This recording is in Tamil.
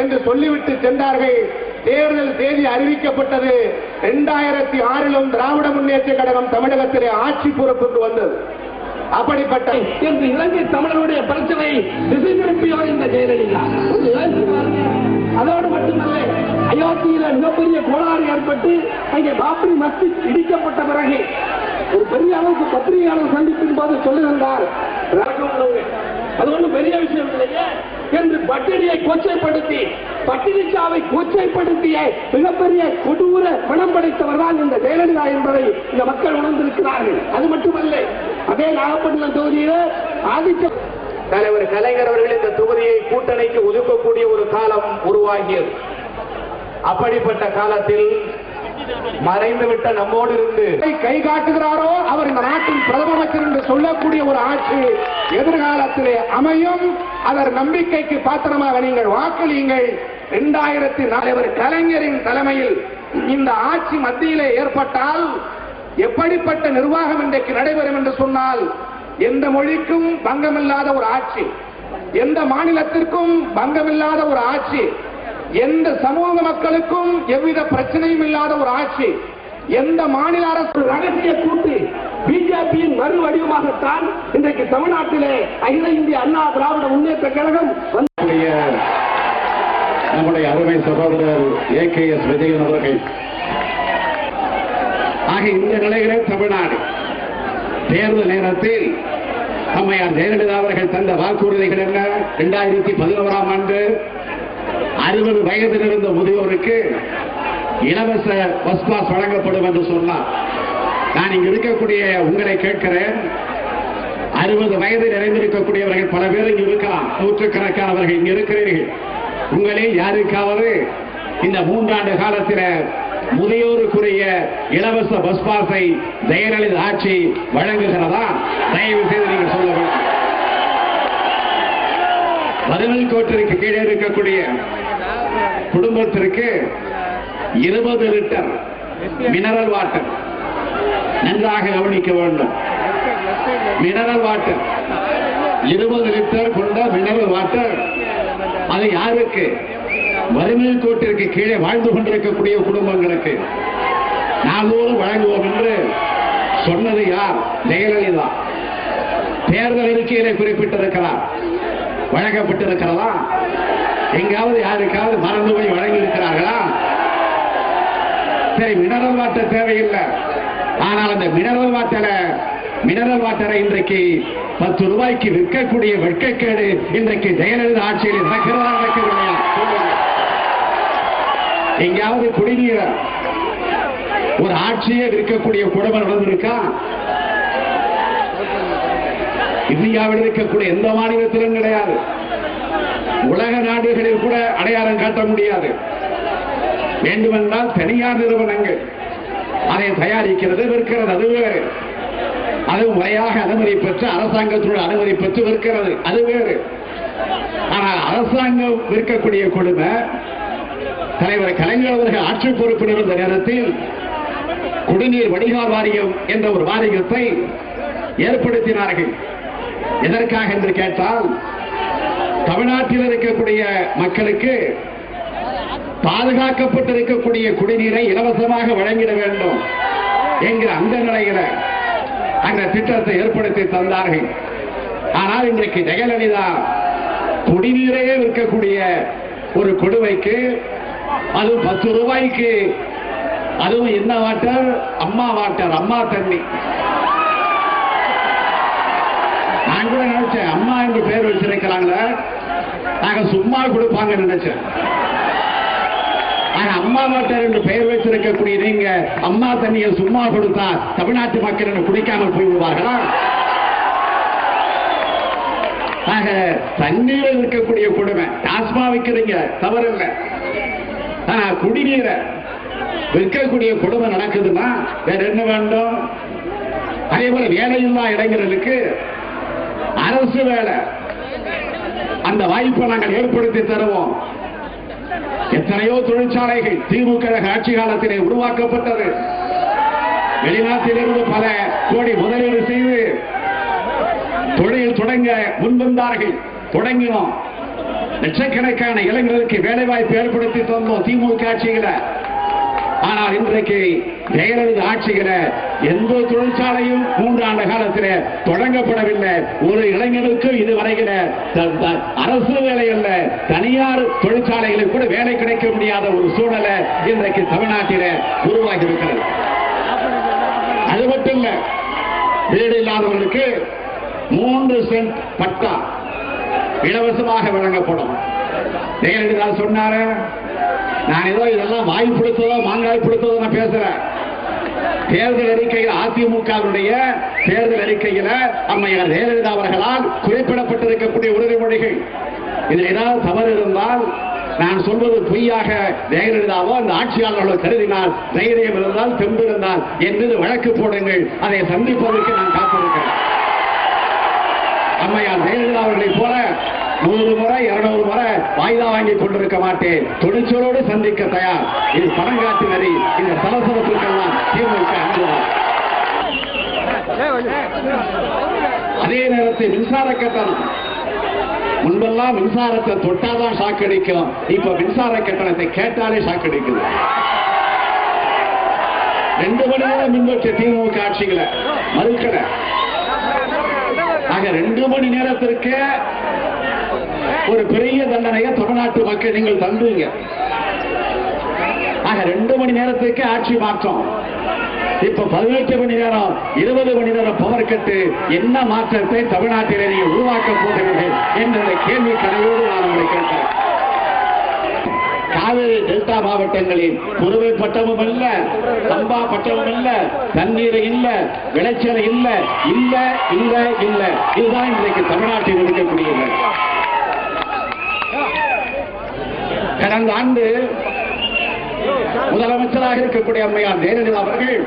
என்று சொல்லிவிட்டு சென்றார்கள். தேர்தல் தேதி அறிவிக்கப்பட்டது இரண்டாயிரத்தி ஆறிலும் திராவிட முன்னேற்ற கழகம் தமிழகத்திலே ஆட்சி பொறுப்புக்கு வந்தது. அப்படிப்பட்ட என்று இலங்கை தமிழருடைய பிரச்சனை திசை திருப்பியவர் இந்த ஜெயலலிதா. அதோடு மட்டுமல்ல அயோத்தியில மிகப்பெரிய கோளாறு ஏற்பட்டு அங்கே பாப்ரி மஸ்ஜித் இடிக்கப்பட்ட பிறகு ஒரு பெரிய அளவுக்கு பத்திரிகையாளர் சந்திப்பின் போது சொல்லுகின்றார் அது ஒண்ணும் பெரிய விஷயம் இல்லையே. என்று பட்டினியை கொச்சைப்படுத்தி பட்டினி சாவை கொச்சைப்படுத்திய மிகப்பெரிய கொடூர பணம் படைத்தவர் தான் இந்த ஜெயலலிதா என்பதை இந்த மக்கள் உணர்ந்திருக்கிறார்கள். அது மட்டுமல்ல அதே நாகப்பட்டினம் தொகுதியில் ஆதிக்க தலைவர் கலைஞர் அவர்கள் இந்த தொகுதியை கூட்டணிக்கு ஒதுக்கக்கூடிய ஒரு காலம் உருவாகியது. அப்படிப்பட்ட காலத்தில் மறைந்துவிட்ட நம்மோடு இருந்து. கை காட்டுகிறாரோ அவர் இந்த நாட்டின் பிரதம அமைச்சர் என்று சொல்லக்கூடிய ஒரு ஆட்சி எதிர்காலத்திலே அமையும். அதர் நம்பிக்கைக்கு பாத்திரமாக நீங்கள் வாக்களியுங்கள். இரண்டாயிரத்தி நாலு கலைஞரின் தலைமையில் இந்த ஆட்சி மத்தியிலே ஏற்பட்டால் எப்படிப்பட்ட நிர்வாகம் இன்றைக்கு நடைபெறும் என்று சொன்னால் எந்த மொழிக்கும் பங்கமில்லாத ஒரு ஆட்சி எந்த மாநிலத்திற்கும் பங்கமில்லாத ஒரு ஆட்சி எந்த சமூக மக்களுக்கும் எவ்வித பிரச்சனையும் இல்லாத ஒரு ஆட்சி எந்த மாநில அரசு ரகசிய கூட்டு பிஜேபியின் மறு வடிவமாகத்தான் இன்றைக்கு தமிழ்நாட்டிலே அகில இந்திய அண்ணா திராவிட முன்னேற்ற கழகம் நம்முடைய நம்முடைய அருமை சகோதரர் ஏ கே எஸ் விஜயன் அவர்கள். ஆக இந்த நிலையிலே தமிழ்நாடு தேர்தல் நேரத்தில் அம்மையார் ஜெயலலிதா அவர்கள் தந்த வாக்குறுதிகள் என்ன? இரண்டாயிரத்தி பதினோராம் ஆண்டு அறுபது வயதில் இருந்த முதியோருக்கு இலவச பஸ் பாஸ் வழங்கப்படும் என்று சொன்னார். நான் இங்கு இருக்கக்கூடிய உங்களை கேட்கிறேன். அறுபது வயது நிறைந்திருக்கக்கூடியவர்கள் பல பேர் இங்கு இருக்கலாம். நூற்றுக்கணக்கானவர்கள் இங்கு இருக்கிறீர்கள். உங்களில் யாருக்காவது இந்த மூன்றாண்டு காலத்தில் முதியோருக்குரிய இலவச பஸ் பாஸை ஜெயலலிதா ஆட்சி வழங்குகிறதா? தயவு செய்து நீங்கள் சொல்ல வேண்டும். பதினெல் கோட்டிற்கு கீழே இருக்கக்கூடிய குடும்பத்திற்கு இருபது லிட்டர் மினரல் வாட்டர் நன்றாக கவனிக்க வேண்டும். மினரல் வாட்டர் இருபது லிட்டர் கொண்ட மினரல் வாட்டர் அது யாருக்கு? வறுமை கோட்டிற்கு கீழே வாழ்ந்து கொண்டிருக்கக்கூடிய குடும்பங்களுக்கு. நாள்தோறும் வழங்குவோம் என்று சொன்னது யார்? ஜெயலலிதா. தேர்தல் அறிக்கையிலே குறிப்பிட்டிருக்கிறார். வழங்கப்பட்டிருக்கிறதா? எங்காவது யாருக்காவது மறந்து போய் வழங்கி இருக்கிறார்களா சரி மினரல் வாட்டர் தேவையில்லை. ஆனால் அந்த மினரல் வாட்டரை மினரல் வாட்டரை இன்றைக்கு பத்து ரூபாய்க்கு விற்கக்கூடிய வெட்கக்கேடு இன்றைக்கு ஜெயலலிதா ஆட்சியில் நடக்கிறதா நடக்கவில்லையா? சொல்லுங்க. எங்கேயாவது குடிநீர் ஒரு ஆட்சியே விற்கக்கூடிய குடும்பம் நடந்திருக்கா? இந்தியாவில் இருக்கக்கூடிய எந்த மாநிலத்திலும் கிடையாது. உலக நாடுகளில் கூட அடையாளம் காட்ட முடியாது. வேண்டுமென்றால் தனியார் நிறுவனங்கள் அதை தயாரிக்கிறது விற்கிறது அது வேறு. அது முறையாக அனுமதி பெற்று அரசாங்கத்தோடு அனுமதி பெற்று விற்கிறது அது வேறு. ஆனால் அரசாங்கம் விற்கக்கூடிய கொடுமை தலைவர் கலைஞர் அவர்கள் ஆட்சி பொறுப்பில் இருந்த நேரத்தில் குடிநீர் வடிகால் வாரியம் என்ற ஒரு வாரியத்தை ஏற்படுத்தினார்கள். எதற்காக என்று கேட்டால் தமிழ்நாட்டில் இருக்கக்கூடிய மக்களுக்கு பாதுகாக்கப்பட்டிருக்கக்கூடிய குடிநீரை இலவசமாக வழங்கிட வேண்டும் என்கிற அந்த நிலையில அந்த திட்டத்தை ஏற்படுத்தி தந்தார்கள். ஆனால் இன்றைக்கு ஜெயலலிதா குடிநீரையே விற்கக்கூடிய ஒரு கொடுவைக்கு அது பத்து ரூபாய்க்கு அதுவும் என்ன வாட்டர்? அம்மா வாட்டர் அம்மா தண்ணி நான் கூட நினைச்சேன். அம்மா என்று பெயர் வச்சிருக்கிறாங்களே நாங்க சும்மா கொடுப்பாங்க நினைச்சேன். ஆனா அம்மா வாட்டர் என்று பெயர் வச்சிருக்கக்கூடிய நீங்க அம்மா தண்ணியை சும்மா கொடுத்தா தமிழ்நாட்டு மக்கள் என்று குடிக்காமல் போய்விடுவார்களா? ஆக தண்ணீர் இருக்கக்கூடிய கொடுமை. டாஸ்மா விற்கிறீங்க தவறில்லை. ஆனா குடிநீரை விற்கக்கூடிய கொடுமை நடக்குதுன்னா வேற என்ன வேண்டும்? அதே போல வேலையில்லா இடங்களுக்கு அரசு வேலை. அந்த வாய்ப்பை நாங்கள் ஏற்படுத்தி தருவோம். எத்தனையோ தொழிற்சாலைகள் திமுக ஆட்சி காலத்திலே உருவாக்கப்பட்டது. வெளிநாட்டிலிருந்து பல கோடி முதலீடு செய்து தொழில் தொடங்க முன்வந்தார்கள். தொடங்கினோம். லட்சக்கணக்கான இளைஞர்களுக்கு வேலை வாய்ப்பு ஏற்படுத்தி தந்தோம் திமுக ஆட்சியில. ஆனால் இன்றைக்கு ஜெயலலிதா ஆட்சியில எந்த தொழிற்சாலையும் மூன்றாண்டு காலத்தில் தொடங்கப்படவில்லை. ஒரு இளைஞனுக்கு இது த- த- அரசு வேலை அல்ல தனியார் தொழிற்சாலைகளில் கூட வேலை கிடைக்க முடியாத ஒரு சூழலை இன்றைக்கு தமிழ்நாட்டில உருவாகி இருக்கிறது அது மட்டும் இல்ல வீடு இல்லாதவர்களுக்கு மூன்று சென்ட் பட்டா இலவசமாக வழங்கப்படும். ஜெயலலிதா சொன்னார நான் ஏதோ இதெல்லாம் வாய் பிடித்ததோ மாங்காய் பிடித்ததோ நான் பேசுறேன். தேர்தல் அறிக்கையில் அதிமுகவுடைய தேர்தல் அறிக்கையில அம்மையார் ஜெயலலிதா அவர்களால் குறிப்பிடப்பட்டிருக்கக்கூடிய உறுதிமொழிகள் இதில் ஏதாவது தவறு இருந்தால் நான் சொல்வது பொய்யாக ஜெயலலிதாவோ அந்த ஆட்சியாளர்களோ கருதினால் தைரியம் இருந்தால் தெம்பு இருந்தால் என் மீது வழக்கு போடுங்கள். அதை சந்திப்பதற்கு நான் காத்திருக்கிறேன். அம்மையார் ஜெயலலிதா அவர்களைப் போல நூறு முறை இருநூறு முறை வாய்தா வாங்கி கொண்டிருக்க மாட்டேன். துணிச்சலோடு சந்திக்க தயார். இது பணங்காட்டு வரி இந்த சலசலப்புக்கெல்லாம் திமுக அனுபவம். அதே நேரத்தில் மின்சார கட்டணம். முன்பெல்லாம் மின்சாரத்தை தொட்டாதான் சாக்கடிக்கும். இப்ப மின்சார கட்டணத்தை கேட்டாலே சாக்கடிக்குது. ரெண்டு மணி நேரம் மின்வெட்டு திமுக ஆட்சிகளை மறுக்கல. ஆக ரெண்டு மணி நேரத்திற்கு ஒரு பெரிய தண்டனையை தமிழ்நாட்டு மக்கள் நீங்கள் தந்துங்க. ஆக ரெண்டு மணி நேரத்துக்கு ஆட்சி மாற்றம். இப்ப பதினெட்டு மணி நேரம் இருபது மணி நேரம் பவர் கட்டு என்ன மாற்றத்தை தமிழ்நாட்டிலே நீங்கள் உருவாக்க போகிறீர்கள் என்ற கேள்வி கடையோடு நான் உங்களை கேட்டேன் காவிரி டெல்டா மாவட்டங்களில் குறுவை பட்டமும் இல்ல சம்பா பட்டமும் இல்ல தண்ணீர் இல்ல விளைச்சல் இல்ல இல்ல இல்ல இல்ல. இதுதான் இன்றைக்கு தமிழ்நாட்டில் இருக்கக்கூடியது கடந்த ஆண்டு முதலமைச்சராக இருக்கக்கூடிய அம்மையார் ஜெயலலிதா அவர்கள்